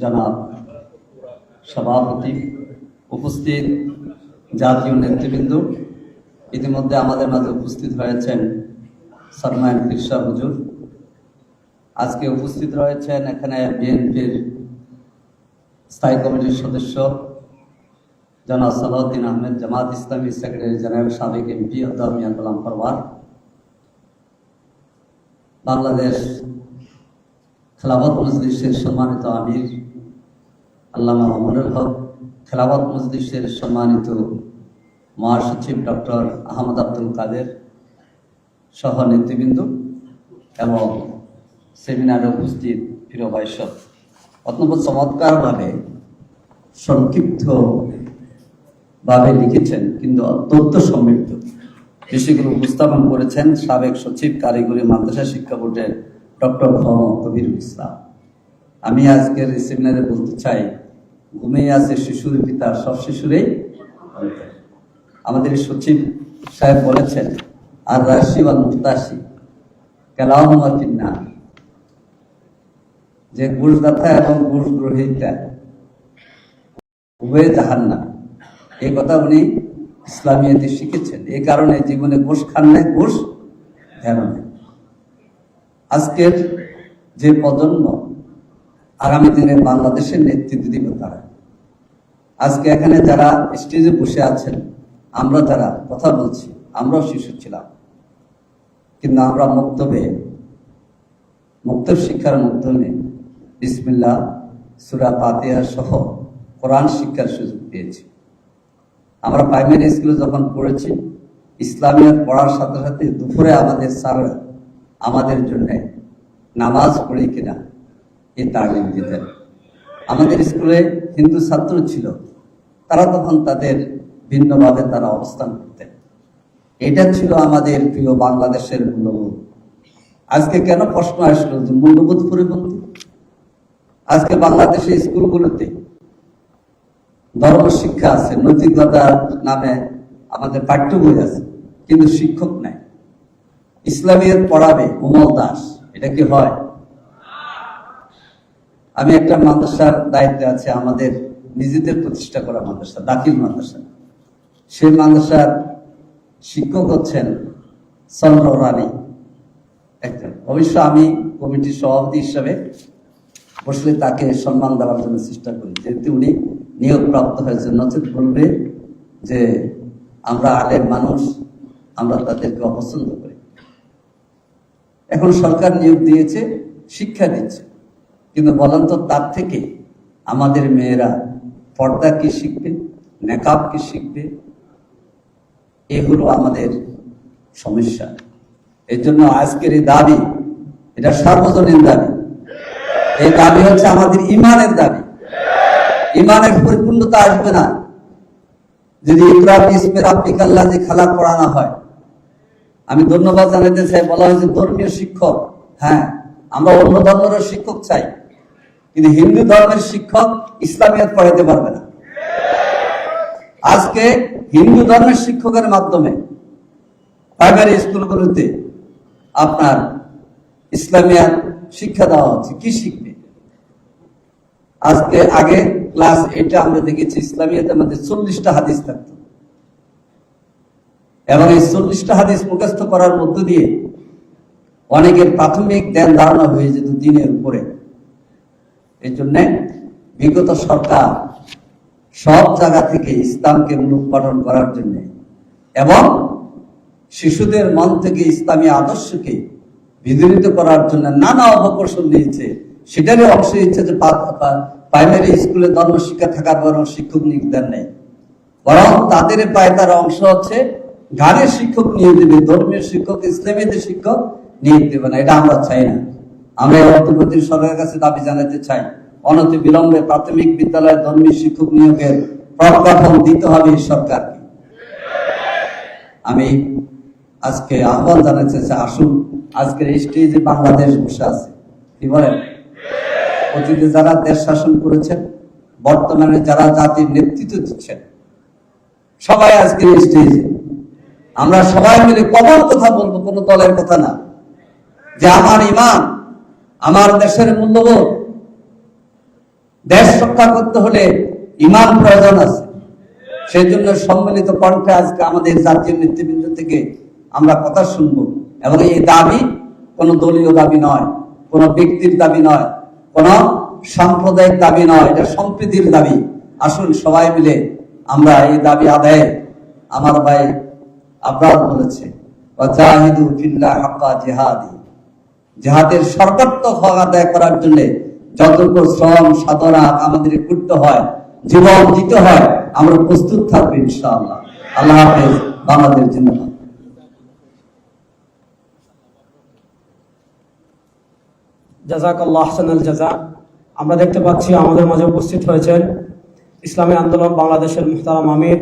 জনাব সভাপতি, উপস্থিত জাতীয় নেতৃবৃন্দ। ইতিমধ্যে আমাদের মাঝে উপস্থিত হয়েছেন সলমান কৃষ্ণা হুজুর। আজকে উপস্থিত রয়েছেন এখানে বিএনপির স্থায়ী কমিটির সদস্য জনাব সালাউদ্দিন আহমেদ, জামাত ইসলামী সেক্রেটারি জেনারেল সাবেক এমপি অধ্যাপ মিয়া গোলাম পরওয়ার। বাংলাদেশ খেলাফত মজলিসের সম্মানিত আমির আল্লামা মামুনুল হক খেলাফত মজলিসের সম্মানিত মহাসচিব ডক্টর আহমদ আব্দুল কাদের সহ নেতৃবৃন্দ এবং সেমিনারে উপস্থিত প্রিয় বৈশক অত্যন্ত চমৎকারভাবে সংক্ষিপ্ত ভাবে লিখেছেন, কিন্তু অত্যন্ত সমৃদ্ধ। বিষয়গুলো উপস্থাপন করেছেন সাবেক সচিব কারিগরি মাদ্রাসা শিক্ষা বোর্ডের ডক্টর কবির ইসলাম। আমি আজকের সেমিনারে বলতে চাই ঘুমিয়ে আছে শিশুর পিতা, সব শিশুরই। আমাদের সচিব সাহেব বলেছেন, আর রাশি বা মুক্তাসি কেলাম কিন্না যে ঘুষদাতা এবং ঘুষ গ্রহীতা উভয় জাহান্নাম। এই কথা উনি ইসলামিয়াতে শিখেছেন। এই কারণে জীবনে ঘুষ খান নাই, ঘুষ ধ্যান আজকের যে প্রজন্ম আগামী দিনে বাংলাদেশের নেতৃত্ব দিবে তারা। আজকে এখানে যারা স্টেজে বসে আছেন, আমরা যারা কথা বলছি, আমরাও শিশু ছিলাম। কিন্তু আমরা মুক্তবে মুক্ত শিক্ষার মাধ্যমে বিসমিল্লা সুরা পাতিয়া সহ কোরআন শিক্ষার সুযোগ পেয়েছি। আমরা প্রাইমারি স্কুলে যখন পড়েছি ইসলামিয়াত পড়ার সাথে সাথে দুপুরে আমাদের স্যাররা আমাদের জন্য নামাজ পড়ি কিনা এই তালিম দিতেন। আমাদের স্কুলে হিন্দু ছাত্র ছিল, তারা তখন তাদের ভিন্নভাবে তারা অবস্থান করতেন। এটা ছিল আমাদের প্রিয় বাংলাদেশের মূল্যবোধ। আজকে কেন প্রশ্ন আসলো যে মূল্যবোধ পরিবর্তন আজকে বাংলাদেশের স্কুলগুলোতে ধর্ম, শিক্ষা আছে, নৈতিকতার নামে আমাদের পাঠ্য বই আছে, কিন্তু শিক্ষক নাই। ইসলামিয়ত পড়াবে উমল দাস, এটা কি হয়? আমি একটা মাদ্রাসার দায়িত্বে আছে, আমাদের নিজেদের প্রতিষ্ঠা করা মাদ্রাসা, দাখিল মাদ্রাসা। সেই মাদ্রাসার শিক্ষক হচ্ছেন চন্দ্র রানী একজন। অবশ্য আমি কমিটির সভাপতি হিসাবে বসলে তাকে সম্মান দেওয়ার জন্য চেষ্টা করি, যেহেতু উনি নিয়োগপ্রাপ্ত হয়েছেন। নচেত বলবে যে, আমরা আলের মানুষ, আমরা তাদেরকে অপছন্দ করি। এখন সরকার নিয়োগ দিয়েছে, শিক্ষা দিচ্ছে। কিন্তু বলেন তো, তার থেকে আমাদের মেয়েরা পর্দা কি শিখবে, নেকাব কি শিখবে? এগুলো আমাদের সমস্যা। এর জন্য আজকের এই দাবি, এটা সার্বজনীন দাবি। এই দাবি হচ্ছে আমাদের ইমানের দাবি। ইমানের পরিপূর্ণতা আসবে না। যদি ইকরাম খালা পড়ানো হয়। আমি ধন্যবাদ জানাতে চাই, বলা হয়েছে ধর্মীয় শিক্ষক। হ্যাঁ আমরা অন্য ধর্মের শিক্ষক চাই। কিন্তু হিন্দু ধর্মের শিক্ষক ইসলামিয়াত পড়াইতে পারবে না। আজকে হিন্দু ধর্মের শিক্ষকের মাধ্যমে প্রাইমারি স্কুলগুলোতে আপনার ইসলামিয়াত শিক্ষা দেওয়া হচ্ছে। কি শিখবে? আজকে আগে ক্লাস এটা আমরা দেখেছি ইসলামিয়াতের মধ্যে চল্লিশটা হাদিস থাকতো। এবং এই চল্লিশটা হাদিস মুখস্থ করার মধ্য দিয়ে অনেকের প্রাথমিক জ্ঞান ধারণা হয়ে যেত দিনের উপরে। এই জন্যে বিগত সরকার সব জায়গা থেকে ইসলামকে মূলোৎপাটন করার জন্য এবং শিশুদের মন থেকে ইসলামী আদর্শকে বিদরিত করার জন্য নানা অপকৌশল নিয়েছে সেটারই অংশ হচ্ছে যে প্রাইমারি স্কুলে ধর্ম শিক্ষা থাকার পর শিক্ষক নিয়োগ দেন নেই। বরং তাদের পায়তার অংশ হচ্ছে গানের শিক্ষক নিয়োগ দেবে, ধর্মীয় শিক্ষক ইসলামীদের শিক্ষক, নিয়োগ দেবে না। এটা আমরা চাই না। আমরা এই সরকারের কাছে দাবি জানাতে চাই। অনতি বিলম্বে প্রাথমিক বিদ্যালয়ে ধর্মীয় শিক্ষক নিয়োগের প্রজ্ঞাপন দিতে হবে সরকারকে। আমি আজকে আহ্বান জানাতে চাই, আসুন, আজকের স্টেজে বাংলাদেশ বসে আছে। কি বলেন? অতীতে যারা দেশ শাসন করেছেন, বর্তমানে যারা জাতির নেতৃত্ব দিচ্ছেন, সবাই আজকের স্টেজে। আমরা সবাই মিলে কমন কথা বলব, কোনো দলের কথা না। যে আমার ইমান আমার দেশের মূল্যবোধ। দেশ রক্ষা করতে হলে ইমান প্রয়োজন আছে। সেই জন্য সম্মিলিত কণ্ঠে আজকে আমাদের জাতীয় নেতৃবৃন্দ থেকে আমরা কথা শুনব এবং এই দাবি কোনো দলীয় দাবি নয়, কোনো ব্যক্তির দাবি নয়, কোনো সাম্প্রদায়িক দাবি নয়, এটা সম্প্রীতির দাবি। আসুন সবাই মিলে আমরা এই দাবি আদায়ে আমার ভাই আবরার বলেছে জিহাদি। জেহাদের সর্বাত্মক হক আদায় করার জন্য যতটুকু শ্রম, সাধনা আমাদের করতে হয়, জীবন দিতে হয়, আমরা প্রস্তুত থাকব ইনশাআল্লাহ। আল্লাহ হাফেজ বাংলাদেশ জন্য। জাজাকাল্লাহ আহসানাল জাজা আমরা দেখতে পাচ্ছি আমাদের মাঝে উপস্থিত হয়েছেন ইসলামী আন্দোলন বাংলাদেশের মুহতারাম আমির।